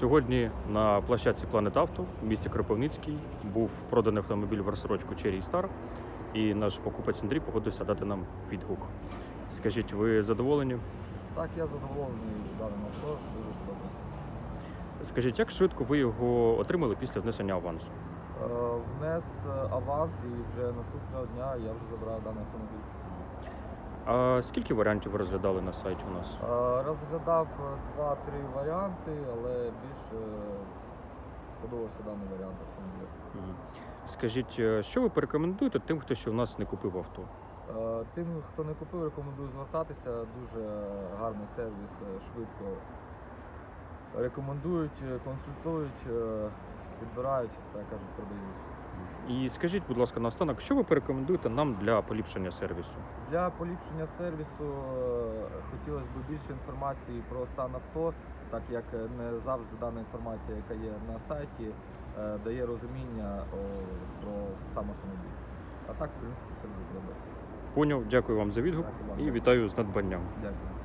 Сьогодні на площадці Planet Auto в місті Кропивницький був проданий автомобіль в розсрочку Cherry Star, і наш покупець Андрій погодився дати нам відгук. Скажіть, ви задоволені? Так, я задоволений даним авто, дуже подобається. Скажіть, як швидко ви його отримали після внесення авансу? Е, Внес е, аванс і вже наступного дня я вже забрав даний автомобіль. А скільки варіантів ви розглядали на сайті у нас? Е, Розглядав е, 2-3 варіанти, але більше сподобався даний варіант автомобіля. Мгм. Скажіть, е, що ви порекомендуєте тим, хто ще у нас не купив авто? Е, Тим, хто не купив, рекомендую звертатися. Дуже гарний сервіс, е, швидко рекомендують, е, консультують, е, підбирають, так кажуть, продають. І скажіть, будь ласка, наостанок, що ви порекомендуєте нам для поліпшення сервісу? Для поліпшення сервісу е, хотілося б більше інформації про стан авто, так як е, не завжди дана інформація, яка є на сайті, е, дає розуміння про сам автомобіль. А так, в принципі, все дуже добре. Поняв, дякую вам за відгук Так, і вітаю з надбанням. Дякую.